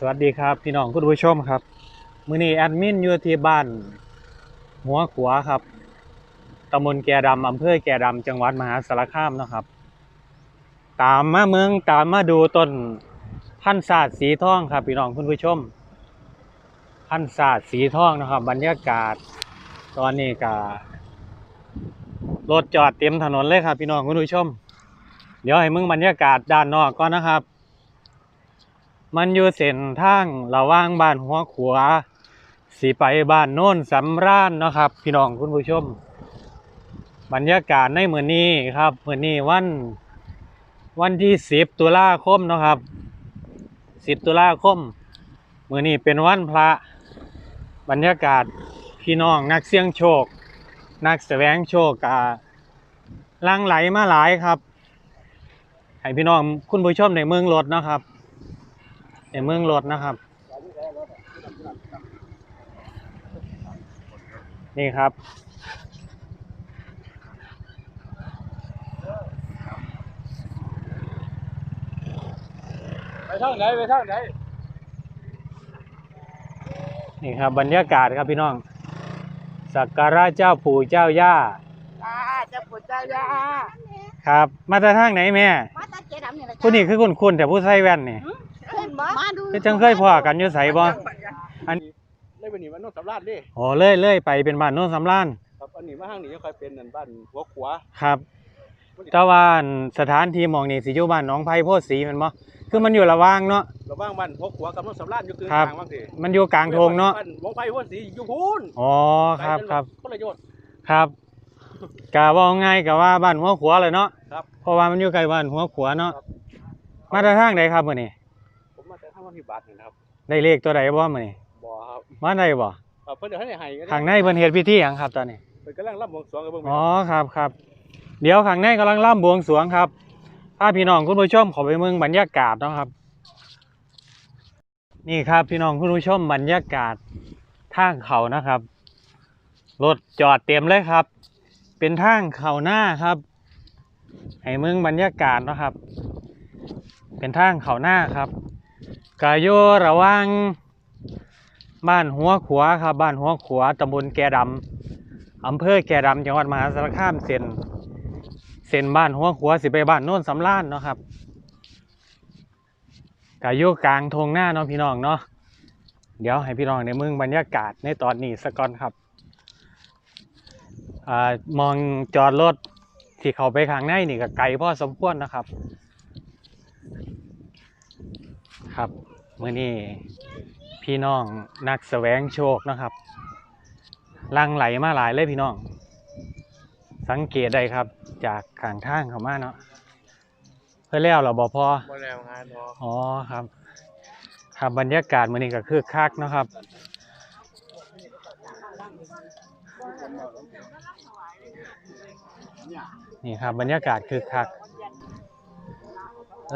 สวัสดีครับ พี่น้องคุณผู้ชมครับ มือนี้แอดมินอยู่ที่บ้าน หัวขัวครับตำบลแก่ดำอำเภอแก่ดำจังหวัดมหาสารคามนะครับ ตามมาเมืองตามมาดูต้นพันธุ์ศาสตร์สีทองครับ พี่น้องคุณผู้ชม พันธุ์ศาสตร์สีทองนะครับ บรรยากาศ ตอนนี้ก็รถจอดเต็มถนนเลยครับ พี่น้องคุณผู้ชม เดี๋ยวให้มึงบรรยากาศด้านนอกก่อนนะครับ มันอยู่เส้นทางระหว่างบ้านหัวขัวสีไปบ้านโน่นสำราญนะครับ พี่น้องคุณผู้ชม บรรยากาศในมื้อนนี้ครับเหมือนนี้วัน วันที่10ตุลาคมนะครับ10ตุลาคมเหมือนนี้เป็นวันพระ บรรยากาศพี่น้องนักเสี่ยงโชค นักแสวงโชคกาลังไหลมาหลายครับให้พี่น้องคุณผู้ชมในเมืองรถนะครับ ในเมืองรถนะครับ นี่ครับ ไปทางไหนไปทางไหนนี่ครับบรรยากาศครับพี่น้อง สักการะเจ้าปู่เจ้าย่าจ้าเจ้าปู่เจ้าย่าครับ มาจากทางไหนแม่มาตาเจดำนี่แหละจ้าผู้นี้คือคุณคุณแต่ผู้ใส่แว่นนี่ขึ้น บ่มาดูคือจังเคยพ่อกันอยู่ใสบ่อันเลยวันนี้มันโนนสำราญดิโอ้เลื่อยเลื่อยไปเป็นบ้านโน้นสำรานครับอันนี้มาห้างนี้ยังคอยเป็นนั่นบ้านหัวขวาครับแต่ว่าอันสถานที่หมองนี่สิอยู่บ้านหนองไผ่โพธิ์ศรีแมันบ่คือมันอยู่ระหว่างเนาะ ระหว่างบ้านหัวขวากับโนนสำราญอยู่คือครับ ทางบางทีมันอยู่กลางทงเนาะบ้านหลวงไผ่หัวสีอยู่พูนอ๋อครับครับคนละโยชน์ครับกะว่าง่ายกะว่าบ้านหัวขัวเลยเนาะครับเพราะว่ามันอยู่ใกล้บ้านหัวขัวเนาะครับ มาจากทางใดครับมื้อนี้ วันที่บาทนี่นะครับได้เลขตัวใดบ่มื้อนี้บ่ครับมาได้บ่ครับเพิ่นเดี๋ยวให้ให้กันข้างในเพิ่นเฮ็ดพิธีหยังครับตอนนี้ เพิ่นกำลังรับบวงสรวงกับเบิ่งอ๋อครับครับเดี๋ยวข้างในกำลังร่ำบวงสรวงครับพาพี่น้องคุณผู้ชมขอไปเมืองบรรยากาศเนาะครับ นี่ครับพี่น้องคุณผู้ชมบรรยากาศทางเขานะครับรถจอดเต็มเลยครับ เป็นทางเขาหน้าครับให้เมืองบรรยากาศเนาะครับ เป็นทางเขาหน้าครับ กายโยระว่างบ้านหัวขวาครับบ้านหัวขวาตำบลแกดำอำเภอแก่ดำจังหวัดมหาสารคามเส้นเส้นบ้านหัวขัวสิไปบ้านโน่นสำล้านเนาะครับกายุกลางทงหน้าเนาะพี่น้องเนาะเดี๋ยวให้พี่น้องในเมืองบรรยากาศในตอนนี้สักก่อนครับอ่ามองจอดรถที่เขาไปข้างในนี่ก็ไกลพอสมควรนะครับ ครับมื่อนี้พี่น้องนักแสวงโชคนะครับลังไหลมาหลายเลยพี่น้อง สังเกตได้ครับ จากข้างทางเขามาเนาะเพื่อแล้วเราบอพอบ่แล้วงานเนาะอ๋อครับครับบรรยากาศมื้อนี้ก็คือคักเนาะครับ นี่ครับบรรยากาศคือคัก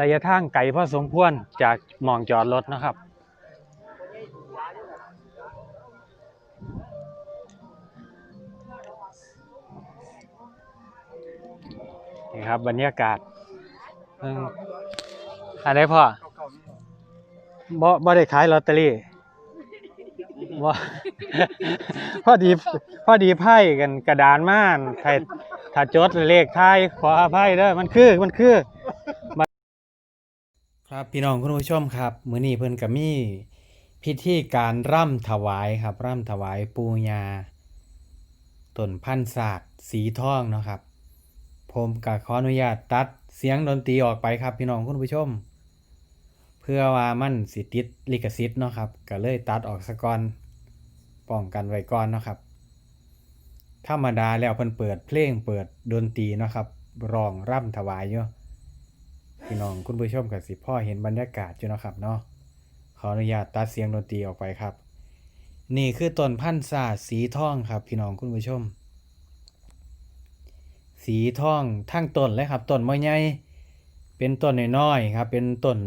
ระยะทางไกลพอสมควรจากหมองจอดรถนะครับ นี่ครับบรรยากาศอะไรพ่อบ่บ่ได้ขายลอตเตอรี่บ่พอดีพอดีไพ่กันกระดานม่านใครถ้าจดเลขไทยขออภัยเด้อมันคือมันคือ ครับพี่น้องคุณผู้ชมครับมื้อนี้เพิ่นก็มีพิธีการร่ำถวายครับ ร่ำถวายปูญาต้นพันธุ์ศาสตร์สีทองเนาะครับ ผมก็ขออนุญาตตัดเสียงดนตรีออกไปครับพี่น้องคุณผู้ชม เพื่อว่ามันสิติดลิขสิทธิ์เนาะครับก็เลยตัดออกซะก่อนป้องกันไว้ก่อนเนาะครับ ธรรมดาแล้วเพิ่นเปิดเพลงเปิดดนตรีเนาะครับร้องร่ำถวายอยู่ พี่น้องคุณผู้ชมก็สิพ่อเห็นบรรยากาศอยู่นะครับเนาะขออนุญาตตัดเสียงดนตรีออกไปครับ นี่คือต้นพันธุ์ศาสสีทองครับ พี่น้องคุณผู้ชม สีทองทั้งต้นเลยครับต้นไมะใหญ่เป็นต้นน้อยๆครับ เป็นต้น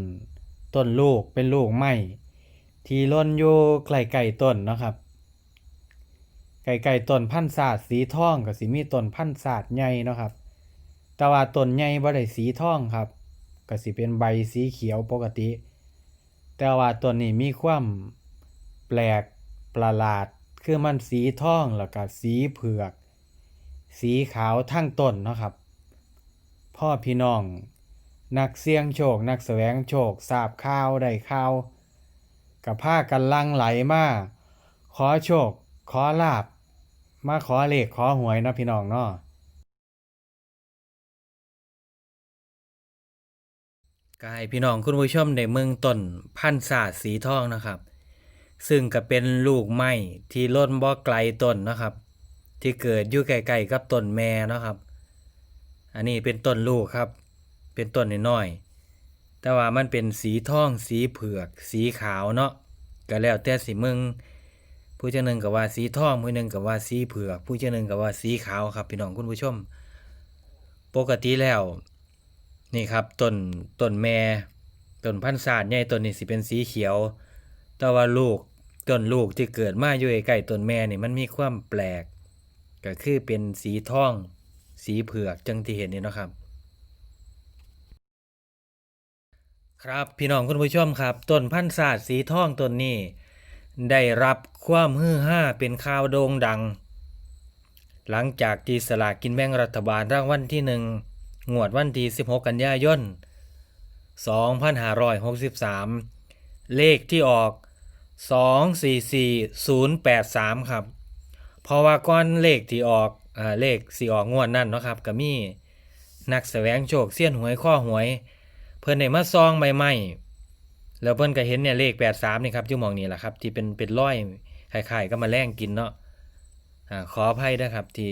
ต้นลูกเป็นลูกไม้ที่ล้นอยู่ใกลๆต้นนะครับใกลๆต้นพันธุ์ศาสสีทองกับสีมีต้นพันธุ์ศาสย์ใหญ่นะครับแต่ว่าต้นใหญ่บ่ได้สีทองครับ ก็สิเป็นใบสีเขียวปกติ แต่ว่าตัวนี้มีความแปลกประหลาด คือมันสีทองแล้วก็สีเผือก สีขาวทั้งต้นเนาะครับ พ่อพี่น้อง นักเสี่ยงโชค นักแสวงโชคทราบข่าวได้ข่าวกับผ้ากันลังไหลมา ขอโชค ขอลาบ มาขอเลขขอหวยนะพี่น้องเนาะ ก็ให้พี่น้องคุณผู้ชมได้เมืองต้นพันศาสตร์สีทองนะครับ ซึ่งก็เป็นลูกไม้ที่ล้นบ่อไกลต้นนะครับ ที่เกิดอยู่ใกลๆกับต้นแม่เนาะครับ อันนี้เป็นต้นลูกครับ เป็นต้นน้อยๆแต่ว่ามันเป็นสีทองสีเผือกสีขาวเนาะก็แล้วแต่สิมึงผู้เจ้าหนึ่งกับว่าสีทองผู้หนึ่งกับว่าสีเผือกผู้เจ้าหนึ่งกับว่าสีขาวครับพี่น้องคุณผู้ชม ปกติแล้ว นี่ครับต้นต้นแม่ต้นพันธุ์ศาสตร์ใหญ่ต้นนี้สิเป็นสีเขียว แต่ว่าลูกต้นลูกที่เกิดมาอยู่ใกล้ต้นแม่นี่มันมีความแปลก ก็คือเป็นสีทอง สีเผือกจังที่เห็นนี่เนาะครับ ครับพี่น้องคุณผู้ชมครับต้นพันธุ์ศาสตร์สีทองต้นนี้ ได้รับความฮือฮาเป็นข่าวโด่งดัง หลังจากที่สลากกินแบ่งรัฐบาลรางวัลที่หนึ่ง งวดวันที่ 16 กันยายน 2563 เลขที่ออก 244083 ครับ เพราะว่าก้อนเลขที่ออกอเลขสีออกงวดนั่นเนาะครับก็มีนักแสวงโชคเสี้ยนหวยข้อหวย เพิ่นได้มาซองใบไม้แล้วเพิ่นก็เห็นเนี่ยเลข 83 นี่ครับอยู่มองนี้แหละครับ ที่เป็นเป็นร้อยคล้ายๆก็มาแล่งกินเนาะอ่าขออภัยนะครับที่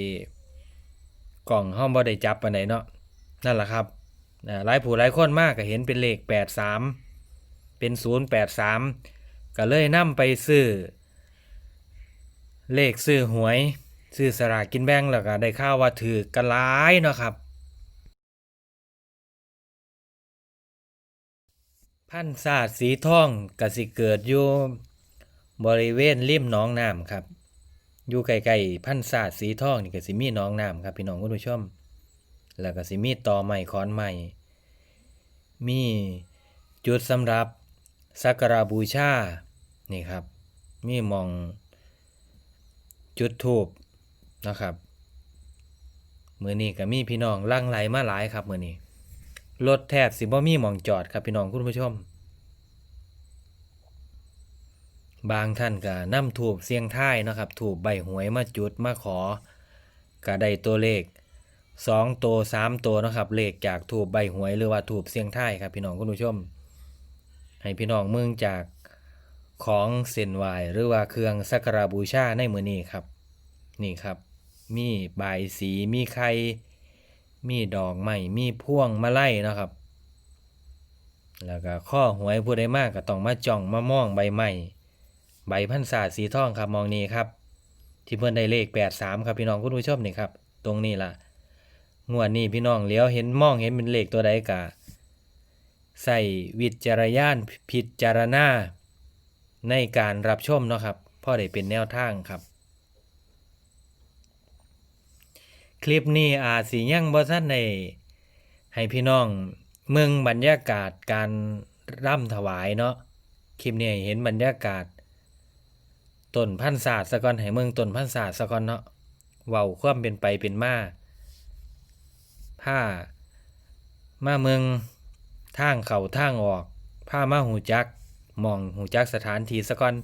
กล่องห้องบ่ได้จับปานใดเนาะ นั่นแหละครับหลายผู้หลายคนมากก็เห็นเป็นเลข 83 เป็น 083 ก็เลยนำไปซื้อ เลขซื้อหวย ซื้อสลากกินแบ่งแล้วก็ได้ข่าวว่าถือกันหลายเนาะครับพันธุ์ศาสตร์สีทองกสิเกิดอยู่บริเวณริมหนองน้ำครับ อยู่ไกลๆพันธุ์ศาสตร์สีทองนี่กสิมีหนองน้ำครับพี่น้องคุณผู้ชม แล้วก็สิมีต่อไม้อนไม้มีจุดสำหรับสักการบูชา นี่ครับ มีมองจุดทูบนะครับมือนี้ก็มีพี่น้องลั่งไหลมาหลายครับมือนี้รถแทบสิบ่มีมองจอดครับพี่น้องคุณผู้ชม บางท่านก็นำถูบเสียงท้ายนะครับ ถูบใบหวยมาจุดมาขอก็ได้ตัวเลข สองตัวสามตัวนะครับเลขจากถูบใบหวยหรือว่าถูบเสียงท้ายครับ พี่น้องคุณผู้ชม ให้พี่น้องเมืองจากของเส้นไหวหรือว่าเครื่องสักการบูชาในมือนี้ครับ นี่ครับ มีใบสีมีไข่มีดอกไม้มีพ่วงมาไล่นะครับ แล้วก็ข้อหวยผู้ใดมากก็ต้องมาจ้องมามองใบไม้ใบพันศาสีทองครับมองนี้ครับ ที่เพิ่นได้เลข 83 ครับพี่น้องคุณผู้ชมนี่ครับ ตรงนี้ล่ะ งวดนี้พี่น้องเลี้ยวเห็นมองเห็นเป็นเลขตัวใดกะใส่วิจารณญาณพิจารณาในการรับชมเนาะครับพ่อได้เป็นแนวทางครับ คลิปนี้อาจสิยังบ่ทันได้ให้พี่น้องเมืองบรรยากาศการร่ำถวายเนาะคลิปนี้เห็นบรรยากาศต้นพันศาสตร์สะกอนให้เมืองต้นพันศาสตร์สะกอนเนาะเว้าความเป็นไปเป็นมา ผ้ามาเมืองทางเข้าทางออกผ้ามาหูจักมองหูจักสถานที่สะก่อน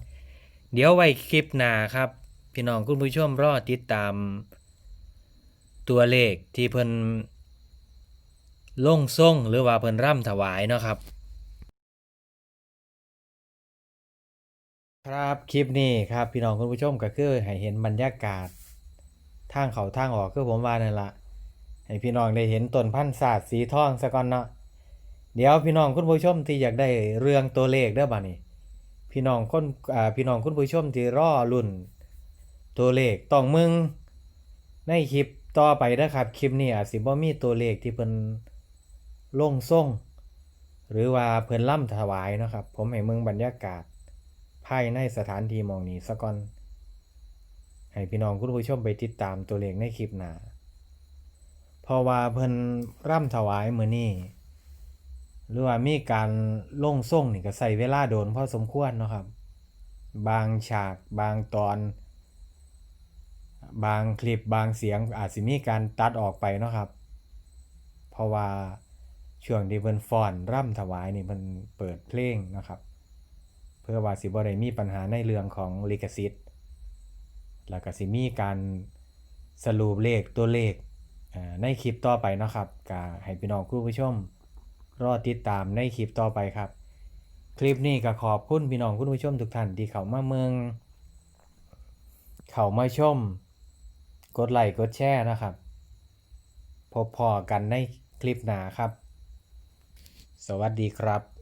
เดี๋ยวไว้คลิปหน้าครับ พี่น้องคุณผู้ชมรอติดตาม ตัวเลขที่เพิ่นล่งส่งหรือว่าเพิ่นร่ำถวายเนาะครับ ครับคลิปนี้ครับพี่น้องคุณผู้ชมก็คือให้เห็นบรรยากาศทางเขาทางออกคือผมว่านั่นละ ให้พี่น้องได้เห็นต้นพันธุ์ศาสตร์สีทองซะก่อนเนาะเดี๋ยวพี่น้องคุณผู้ชมที่อยากได้เรื่องตัวเลขเด้อบัดนี้พี่น้องคนอ่าพี่น้องคุณผู้ชมที่รอรุ่นตัวเลขต้องมึงในคลิปต่อไปนะครับคลิปนี้อาจสิบ่มีตัวเลขที่เพิ่นลงส่งหรือว่าเพิ่นล่ำถวายนะครับ ผมให้มืองบรรยากาศภายในสถานที่มองนี้ซะก่อนให้พี่น้องคุณผู้ชมไปติดตามตัวเลขในคลิปหน้า เพราะว่าเพิ่นร่ำถวายมือนี้หรือว่ามีการลงส่งนี่ก็ใส่เวลาโดนพอสมควรเนาะครับ บางฉากบางตอน บางคลิปบางเสียงอาจสิมีการตัดออกไปเนาะครับ เพราะว่าช่วงที่เพิ่นฟ้อนร่ำถวายนี่เพิ่นเปิดเพลงนะครับ เพื่อว่าสิบ่ได้มีปัญหาในเรื่องของลิขสิทธิ์แล้วก็สิมีการสรุปเลขตัวเลข ในคลิปต่อไปนะครับก็ให้พี่น้องผู้ชมรอติดตามในคลิปต่อไปครับ คลิปนี้ก็ขอบคุณพี่น้องคุณผู้ชมทุกท่านที่เข้ามาเมืองเข้ามาชม กดไลค์กดแชร์นะครับ พบพอกันในคลิปหน้าครับ สวัสดีครับ